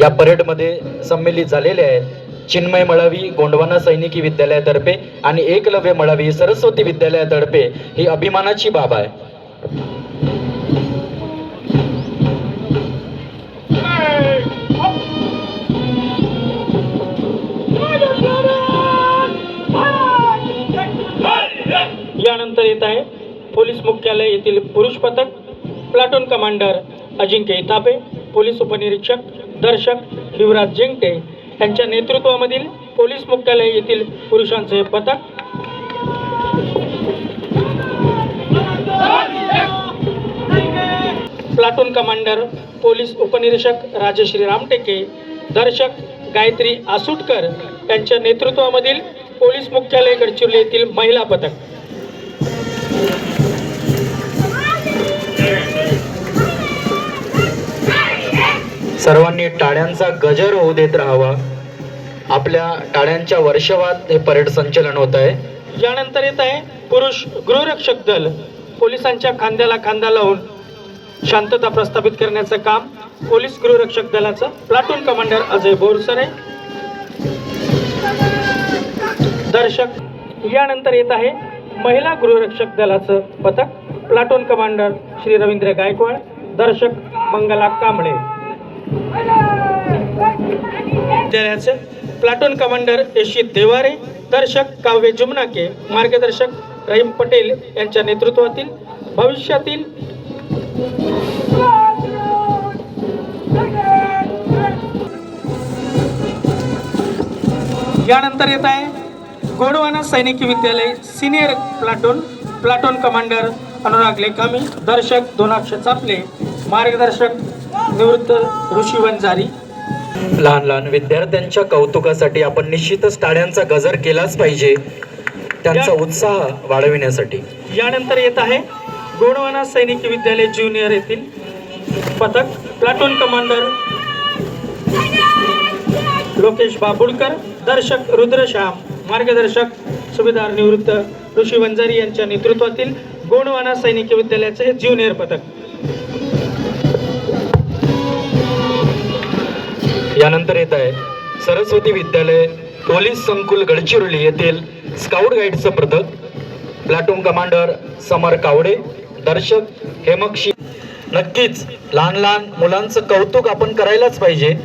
या परेडमध्ये संमिलित झालेले आहेत. चिन्मय मळावी गोंडवाना सैनिकी विद्यालयातर्फे आणि एकलव्य मळावी सरस्वती विद्यालयातर्फे ही अभिमानाची बाब आहे. यानंतर येत आहे पोलीस मुख्यालय येथील पुरुष पथक platoon commander Ajinkya Itape police उपनिरीक्षक दर्शक शिवराज जेंगटे यांच्या नेतृत्वामधील पोलीस मुख्यालय येथील पुरुषांचे हे पथक. प्लाटून कमांडर पोलीस उपनिरीक्षक राजश्री रामटेके दर्शक गायत्री आसुटकर यांच्या नेतृत्वामधील पोलीस मुख्यालय गडचिरोली येथील महिला पथक. सर्वांनी टाळ्यांचा गजर होऊ देत राहावा. आपल्या टाळ्यांच्या वर्षवात हे परेड संचलन होत आहे. यानंतर येत आहे पुरुष गृहरक्षक दल. पोलिसांच्या खांद्याला खांदा लावून शांतता प्रस्थापित करण्याचं काम पोलीस गृहरक्षक दलाचं प्लाटून कमांडर अजय बोरसरे दर्शक यानंतर येत आहे महिला गृहरक्षक दलाचं पथक. Platoon commander Shri Ravindra Gaikwad. दर्शक मंगला कांबळे. विद्यालयाचे प्लाटून कमांडर यशित देवारे दर्शक काव्य जुमनाके मार्गदर्शक रहीम पटेल यांच्या नेतृत्वातील भविष्यातील यानंतर येत आहे गोडवाना सैनिकी विद्यालय senior platoon platoon commander Anurag Lekhami दर्शक दोनाक्ष चापले मार्गदर्शक निवृत्त ऋषी वंजारी. लहान लहान विद्यार्थ्यांच्या कौतुकासाठी आपण निश्चितच टाळ्यांचा गजर केलाच पाहिजे. त्यांचा उत्साह वाढविण्यासाठी. यानंतर येत आहे गोंडवाना सैनिकी विद्यालय ज्युनियर येथील पथक. प्लाटून कमांडर लोकेश बाबुडकर दर्शक रुद्रश्याम मार्गदर्शक सुभेदार निवृत्त ऋषी वंजारी यांच्या नेतृत्वातील गोंडवाना सैनिकी विद्यालयाचे हे ज्युनियर पथक. यानंतर येत आहे. सरस्वती विद्यालय पोलीस संकुल गडचिरोली येथील स्काउट गाईडचं पथक. प्लॅटून कमांडर समर कावडे दर्शक हेमक्षी. नक्कीच लहान लहान मुलांचं कौतुक आपण करायलाच पाहिजे.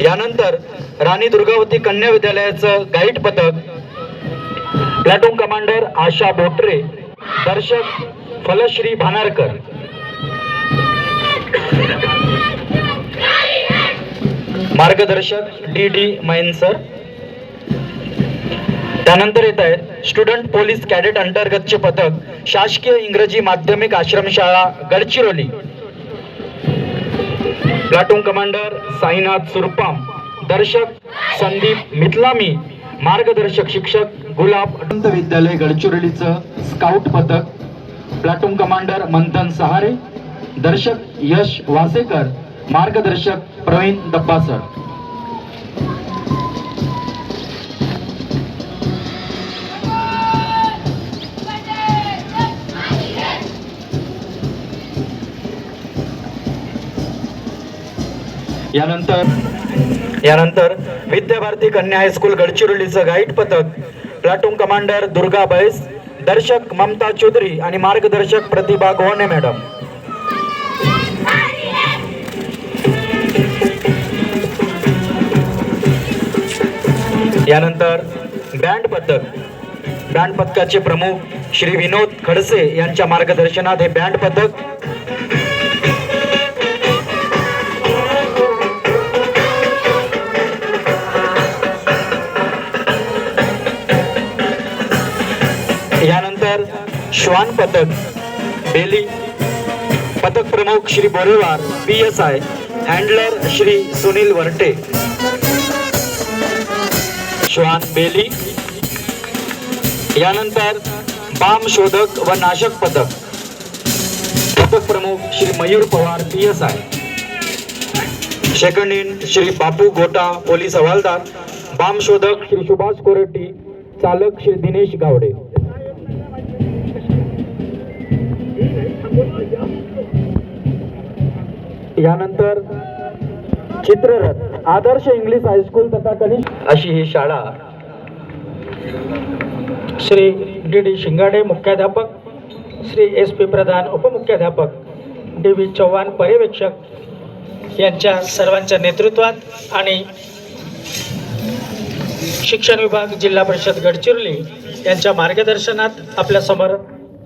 यानंतर राणी दुर्गावती कन्या विद्यालयाचं गाईड पथक. Platoon commander Asha Botre Darshak Phalashri Bhanarkar. मार्गदर्शक डी डी मैन सर. त्यानंतर येत आहेत स्टुडंट पोलीस कॅडेट अंतर्गतचे पथक शासकीय इंग्रजी माध्यमिक आश्रमशाळा गडचिरोली. प्लाटून कमांडर साईनाथ सुरपाम दर्शक संदीप मिथलामी मार्गदर्शक शिक्षक गुलाब अनंत विद्यालय गडचिरोलीचं स्काउट पथक प्लाटून कमांडर मंथन सहारे दर्शक यश वासेकर मार्गदर्शक प्रवीण दब्बासर यानंतर यानंतर विद्याभारती कन्या हायस्कूल गडचिरोलीचं गाईड पथक प्लाटून कमांडर दुर्गा बैस दर्शक ममता चौधरी आणि मार्गदर्शक प्रतिभा गोहणे मॅडम. यानंतर बँड पथक बँड पथकाचे प्रमुख श्री विनोद खडसे यांच्या मार्गदर्शनात हे बँड पथक यानंतर श्वान पथक बेली पथक प्रमुख Shri Borewar P S I handler Shri Sunil Warte. श्वान बेली. यानंतर बाम शोधक व नाशक पथक पथक प्रमुख Shri Mayur Pawar P S I second in Shri Bapu Gota police हवालदार. बाम शोधक श्री सुभाष कोरटी चालक श्री दिनेश गावडे. यानंतर चित्ररथ आदर्श इंग्लिश हायस्कूल तथा कनिष्ठ अशी ही शाळा. श्री डी डी शिंगाडे मुख्याध्यापक श्री एस पी प्रधान उपमुख्याध्यापक डी व्ही चव्हाण पर्यवेक्षक यांच्या सर्वांच्या नेतृत्वात आणि शिक्षण विभाग जिल्हा परिषद गडचिरोली यांच्या मार्गदर्शनात आपल्यासमोर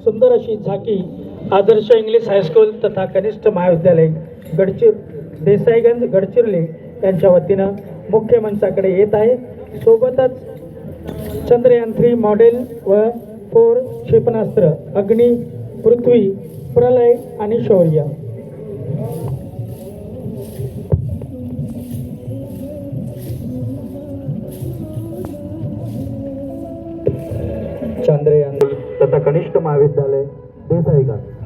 सुंदर अशी झाकी आदर्श इंग्लिश हायस्कूल तथा कनिष्ठ महाविद्यालय गडचिर देसाईगंज गडचिरोली यांच्या वतीनं मुख्य मंचाकडे येत आहे. सोबतच चंद्रयान थ्री मॉडेल व फोर क्षेपणास्त्र अग्नी पृथ्वी प्रलय आणि शौर्य. चांद्रयान तथा कनिष्ठ महाविद्यालय देसाईगंज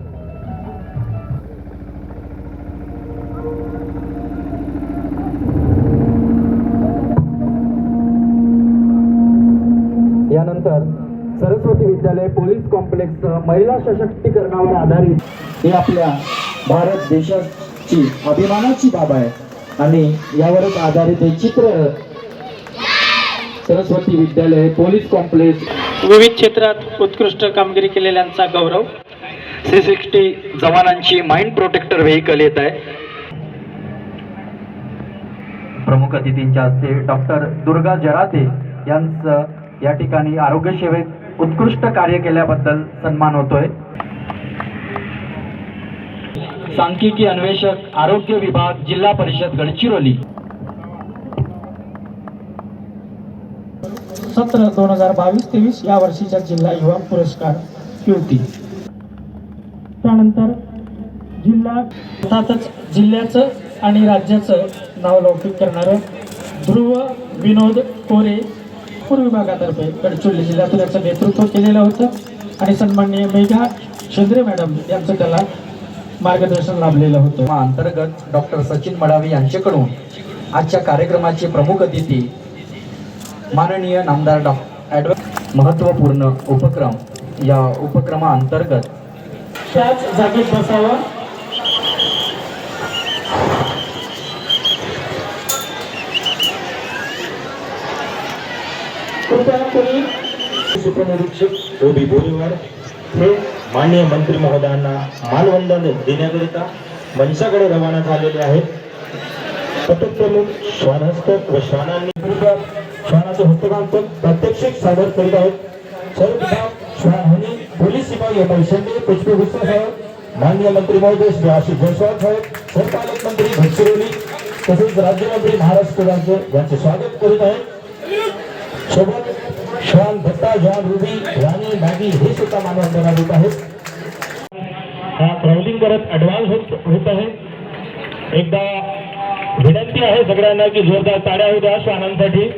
यानंतर सरस्वती विद्यालय पोलीस कॉम्प्लेक्स महिला सशक्तीकरणावर आधारित ही आपल्या भारत देशाची अभिमानाची बाब आहे. आणि यावरच आधारित हे चित्र सरस्वती विद्यालय पोलीस कॉम्प्लेक्स. विविध क्षेत्रात उत्कृष्ट कामगिरी केलेल्यांचा गौरव. सी सिक्स्टी जवानांची माइंड प्रोटेक्टर व्हेकल येत आहे. प्रमुख अतिथींच्या हस्ते डॉक्टर दुर्गा जराते यांचं या ठिकाणी आरोग्य सेवेत उत्कृष्ट कार्य केल्याबद्दल सन्मान होतोय. सांख्यिकी अन्वेषक आरोग्य विभाग जिल्हा परिषद गडचिरोली. सत्र दोन हजार बावीस तेवीस या वर्षीच्या जिल्हा युवा पुरस्कार युवती. त्यानंतर जिल्हा अर्थातच जिल्ह्याचं आणि राज्याचं नाव लौकिक करणारं ध्रुव विनोद कोरे पूर्व विभागातर्फे गडचिरोली जिल्ह्यातून याचं नेतृत्व केलेलं होतं. आणि सन्माननीय मेघा शेंद्रे मॅडम यांचं त्याला मार्गदर्शन लाभलेलं होतं. अंतर्गत डॉक्टर सचिन मडावी यांच्याकडून आजच्या कार्यक्रमाचे प्रमुख अतिथी माननीय नामदार डॉ ॲडव महत्त्वपूर्ण उपक्रम या उपक्रमाअंतर्गत त्याच जागेत बसावं. कृपया कोणी उपनिरीक्षक ओबी बोरीवार हे माननीय मंत्री महोदयांना मानवंदन देण्याकरिता मंचाकडे रवाना झालेले आहेत. पथकप्रमुख श्वानहस्तक व श्वानांनी विरुद्ध श्वानाचं हस्तकांतक प्रात्यक्षिक सादर करीत आहेत. सर्वप्रथम श्वानहनी पोलीस विभाग एम पुष्पभूषण साहेब मान्य मंत्री महोदय श्री आशिष जयस्वाल साहेब सहपालक मंत्री गडचिरोली तसेच राज्यमंत्री महाराष्ट्र राज्य यांचे स्वागत करीत आहेत. सोबत श्वान Datta John Ruby Rani Maggie हे सुद्धा मानवंदना देत आहेत. हा ट्रॅव्हलिंग करत ऍडव्हान्स होत होत आहे. एकदा विनंती आहे सगळ्यांना की जोरदार ताड्या होऊ द्या श्वानांसाठी.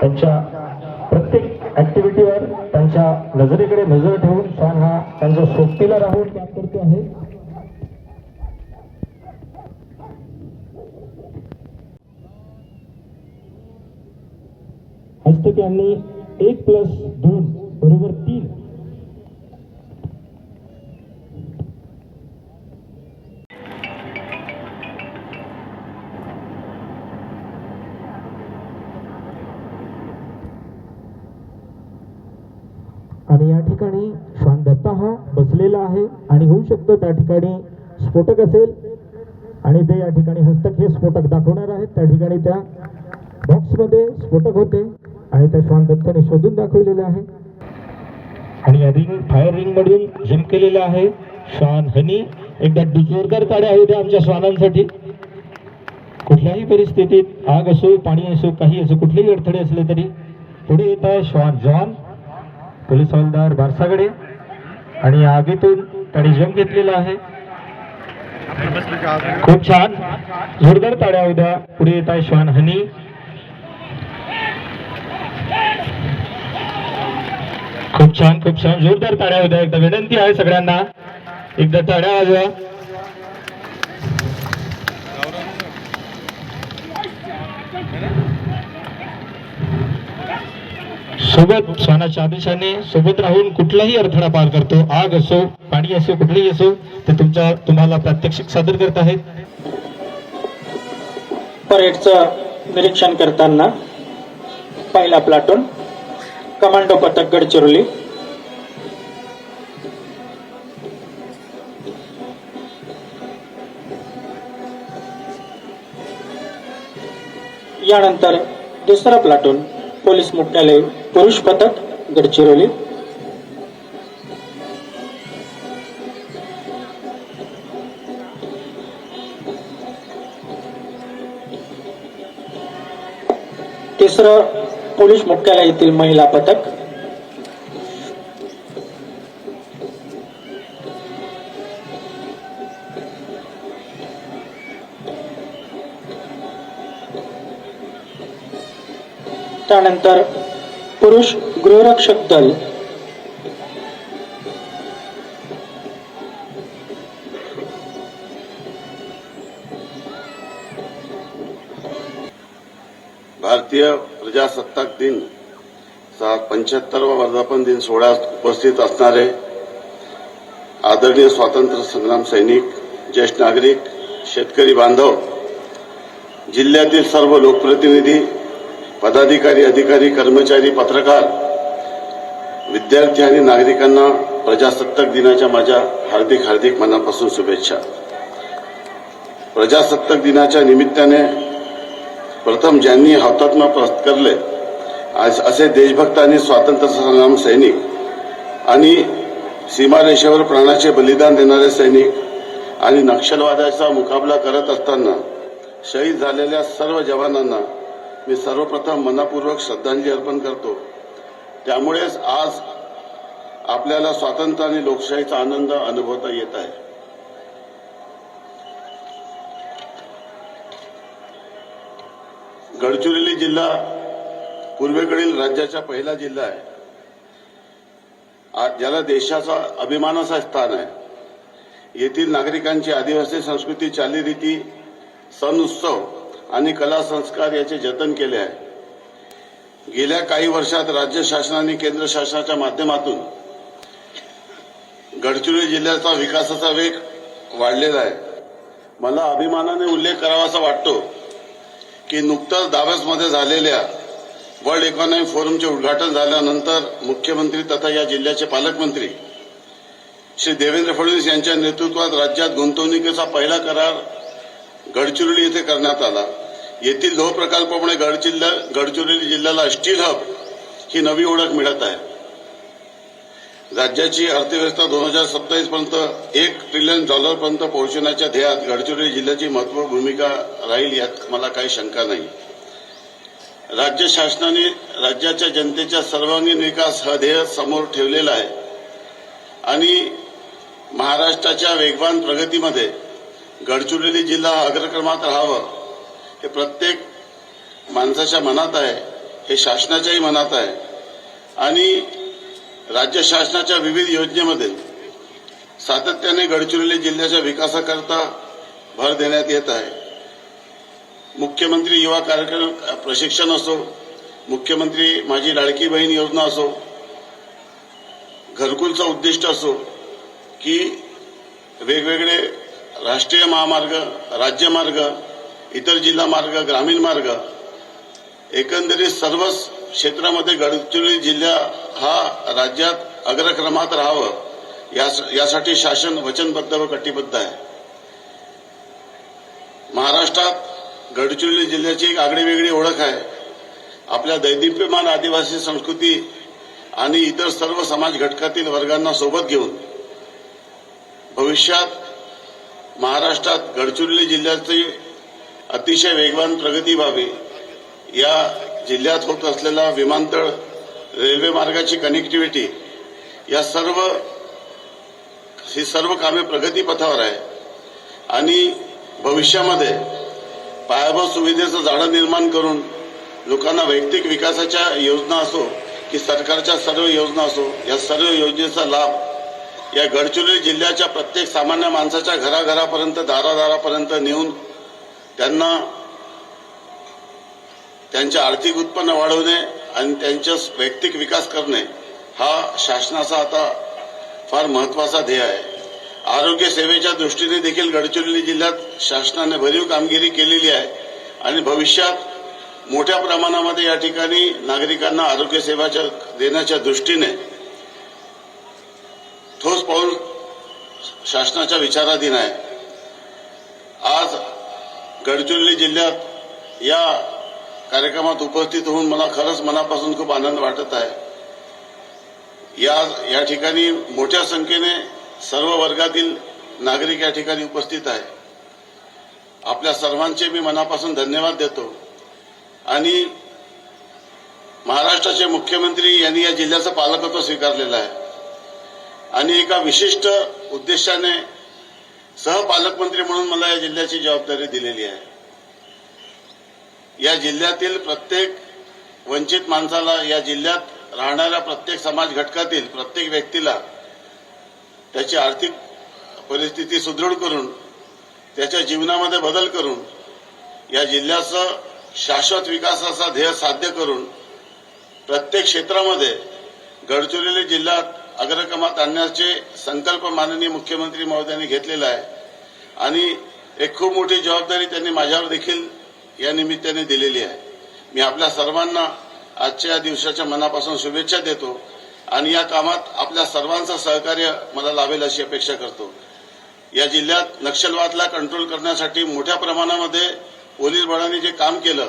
त्यांच्या प्रत्येक ऍक्टिव्हिटीवर त्यांच्या नजरेकडे नजर ठेवून श्वान हा त्यांच्या सोबतीला राहून काम करतो आहे. हस्तक यांनी एक प्लस दोन बरोबर तीन या ठिकाणी श्वान दत्ता हा बसलेला आहे आणि होऊ शकतो त्या ठिकाणी स्फोटक असेल. आणि ते या ठिकाणी हस्तक हे स्फोटक दाखवणार आहेत. त्या ठिकाणी त्या बॉक्समध्ये स्फोटक होते आणि त्या श्वान दत्ताने शोधून दाखवलेले आहे. आणि या रिंग फायर रिंग मधून झिमकेलेला आहे श्वान हनी. एकदा जोरदार ताड्या होत्या आमच्या श्वानांसाठी. कुठल्याही परिस्थितीत आग असो पाणी असो काही असो कुठलेही अडथळे असले तरी पुढे येत आहे श्वान जॉन. पोलीस हवालदार बारसागडे आणि या आगीतून त्याने जम घेतलेला आहे. खूप छान. जोरदार ताड्या उद्या. पुढे येत आहे श्वान हनी. खूप छान खूप छान. जोरदार ताड्या उद्या. एकदा विनंती आहे सगळ्यांना. एकदा ताड्या वाजवा. सोबत श्वानाच्या आदेशाने सोबत राहून कुठलाही अडथळा पार करतो आग असो पाणी असो कुठलेही असो ते तुमच्या तुम्हाला प्रात्यक्षिक सादर करत आहेत. परेडचं निरीक्षण करताना पहिला प्लाटून कमांडो पथक गडचिरोली. यानंतर दुसरा प्लाटून पोलीस मुख्यालय. पुरुष पथक गडचिरोली. तिसरं पोलीस मुख्यालयातील महिला पथक. त्यानंतर पुरुष गृहरक्षक दल. भारतीय प्रजासत्ताक दिन पंच्याहत्तरवा वर्धापन दिन सोहळ्यात उपस्थित असणारे आदरणीय स्वातंत्र्य संग्राम सैनिक ज्येष्ठ नागरिक शेतकरी बांधव जिल्ह्यातील सर्व लोकप्रतिनिधी पदाधिकारी अधिकारी कर्मचारी पत्रकार विद्यार्थी आणि नागरिकांना प्रजासत्ताक दिनाच्या माझ्या हार्दिक हार्दिक मनापासून शुभेच्छा. प्रजासत्ताक दिनाच्या निमित्ताने प्रथम ज्यांनी हौतात्मा पत्करले आज असे देशभक्त आणि स्वातंत्र्य संग्राम सैनिक आणि सीमारेषेवर प्राणाचे बलिदान देणारे सैनिक आणि नक्षलवादाचा मुकाबला करत असताना शहीद झालेल्या सर्व जवानांना मी सर्वप्रथम मनापूर्वक श्रद्धांजली अर्पण करतो. त्यामुळेच आज आपल्याला स्वातंत्र्य आणि लोकशाहीचा आनंद अनुभवता येत आहे. गडचिरोली जिल्हा पूर्वेकडील राज्याचा पहिला जिल्हा आहे. ज्याला देशाचा अभिमानाचा स्थान आहे. येथील नागरिकांची आदिवासी संस्कृती चालीरीती सण उत्सव आणि कला संस्कार याचे जतन केले आहे. गेल्या काही वर्षात राज्य शासनाने केंद्र शासनाच्या माध्यमातून गडचिरोली जिल्ह्याचा विकासाचा वेग वाढलेला आहे. मला अभिमानाने उल्लेख करावासा वाटतो की नुकतंच दावसमध्ये झालेल्या वर्ल्ड इकॉनॉमिक फोरमचे उद्घाटन झाल्यानंतर मुख्यमंत्री तथा या जिल्ह्याचे पालकमंत्री श्री देवेंद्र फडणवीस यांच्या नेतृत्वात राज्यात गुंतवणुकीचा पहिला करार गडचिरोली येथे करण्यात आला. येथील लोह प्रकल्पामुळे गडचिल्ला गडचिरोली जिल्ह्याला स्टील हब ही नवी ओळख मिळत आहे. राज्याची अर्थव्यवस्था दोन हजार सत्तावीस पर्यंत एक ट्रिलियन डॉलरपर्यंत पोहोचण्याच्या ध्येयात गडचिरोली जिल्ह्याची महत्त्वपूर्ण भूमिका राहील यात मला काही शंका नाही. राज्य शासनाने राज्याच्या जनतेच्या सर्वांगीण विकास हा ध्येय समोर ठेवलेला आहे. आणि महाराष्ट्राच्या वेगवान प्रगतीमध्ये गडचिरोली जिल्हा अग्रक्रमात राहावं. हे प्रत्येक माणसाच्या मनात आहे हे शासनाच्याही मनात आहे. आणि राज्य शासनाच्या विविध योजनेमध्ये सातत्याने गडचिरोली जिल्ह्याच्या विकासाकरता भर देण्यात येत आहे. मुख्यमंत्री युवा कार्यक्रम प्रशिक्षण असो मुख्यमंत्री माझी लाडकी बहीण योजना असो घरकुलचं उद्दिष्ट असो की वेगवेगळे राष्ट्रीय महामार्ग राज्यमार्ग इतर जिल्हा मार्ग ग्रामीण मार्ग एकंदरीत सर्वच क्षेत्रामध्ये गडचिरोली जिल्हा हा राज्यात अग्रक्रमात राहावं यास- यासाठी शासन वचनबद्ध व कटिबद्ध आहे. महाराष्ट्रात गडचिरोली जिल्ह्याची एक आगळीवेगळी ओळख आहे. आपल्या दैदिप्यमान आदिवासी संस्कृती आणि इतर सर्व समाज घटकातील वर्गांना सोबत घेऊन भविष्यात महाराष्ट्रात गडचिरोली जिल्ह्याची अतिशय वेगवान प्रगती व्हावी. या जिल्ह्यात होत असलेला विमानतळ रेल्वे मार्गाची कनेक्टिव्हिटी या सर्व ही सर्व कामे प्रगतीपथावर आहे. आणि भविष्यामध्ये पायाभूत सुविधेचं जाळं निर्माण करून लोकांना वैयक्तिक विकासाच्या योजना असो की सरकारच्या सर्व योजना असो या सर्व योजनेचा लाभ या गडचिरोली जिल्ह्याच्या प्रत्येक सामान्य माणसाच्या घराघरापर्यंत दारादारापर्यंत नेऊन त्यांना त्यांचे आर्थिक उत्पन्न वाढवणे आणि त्यांचा वैयक्तिक विकास करणे हा शासनाचा आता फार महत्त्वाचा ध्येय आहे. आरोग्य सेवेच्या दृष्टीने देखील गडचिरोली जिल्ह्यात शासनाने भरीव कामगिरी केलेली आहे आणि भविष्यात मोठ्या प्रमाणामध्ये या ठिकाणी नागरिकांना आरोग्य सेवाच्या देण्याच्या दृष्टीने शासनाच्या विचाराधीन आहे. आज गडचिरोली जिल्ह्यात या कार्यक्रमात उपस्थित होऊन मला खरंच मनापासून खूप आनंद वाटत आहे. या या ठिकाणी मोठ्या संख्येने सर्व वर्गातील नागरिक या ठिकाणी उपस्थित आहे. आपल्या सर्वांचे मी मनापासून धन्यवाद देतो. आणि महाराष्ट्राचे मुख्यमंत्री यांनी या जिल्ह्याचं पालकत्व स्वीकारलेलं आहे. आणि एका विशिष्ट उद्देशाने सहपालकमंत्री म्हणून मला या जिल्ह्याची जबाबदारी दिलेली आहे. या जिल्ह्यातील प्रत्येक वंचित माणसाला या जिल्ह्यात राहणाऱ्या प्रत्येक समाज घटकातील प्रत्येक व्यक्तीला त्याची आर्थिक परिस्थिती सुदृढ करून त्याच्या जीवनामध्ये बदल करून या जिल्ह्याचं शाश्वत विकासाचा ध्येय साध्य करून प्रत्येक क्षेत्रामध्ये गडचिरोली जिल्ह्यात अग्रक्रमात आणण्याचे संकल्प माननीय मुख्यमंत्री महोदयांनी घेतलेला आहे. आणि एक खूप मोठी जबाबदारी त्यांनी माझ्यावर देखील या निमित्ताने दिलेली आहे. मी आपल्या सर्वांना आजच्या या दिवसाच्या मनापासून शुभेच्छा देतो आणि या कामात आपल्या सर्वांचं सहकार्य मला लाभेल अशी अपेक्षा करतो. या जिल्ह्यात नक्षलवादला कंट्रोल करण्यासाठी मोठ्या प्रमाणामध्ये पोलीस बळाने जे काम केलं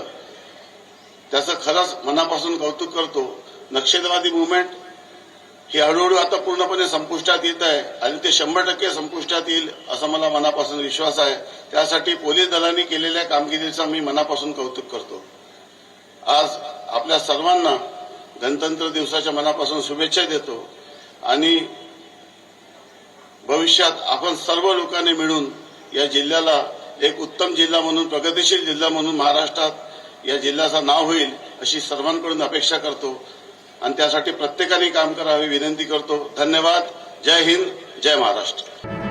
त्याचं खरंच मनापासून कौतुक करतो. नक्षलवादी मुवमेंट ही हळूहळू आता पूर्णपणे संपुष्टात येत आहे आणि ते शंभर टक्के संपुष्टात येईल असा मला मनापासून विश्वास आहे. त्यासाठी पोलीस दलांनी केलेल्या कामगिरीचा मी मनापासून कौतुक करतो. आज आपल्या सर्वांना गणतंत्र दिवसाच्या मनापासून शुभेच्छा देतो आणि भविष्यात आपण सर्व लोकांनी मिळून या जिल्ह्याला एक उत्तम जिल्हा म्हणून प्रगतीशील जिल्हा म्हणून महाराष्ट्रात या जिल्ह्याचं नाव होईल अशी सर्वांकडून अपेक्षा करतो. आणि त्यासाठी प्रत्येकाने काम करावे विनंती करतो. धन्यवाद. जय हिंद. जय महाराष्ट्र.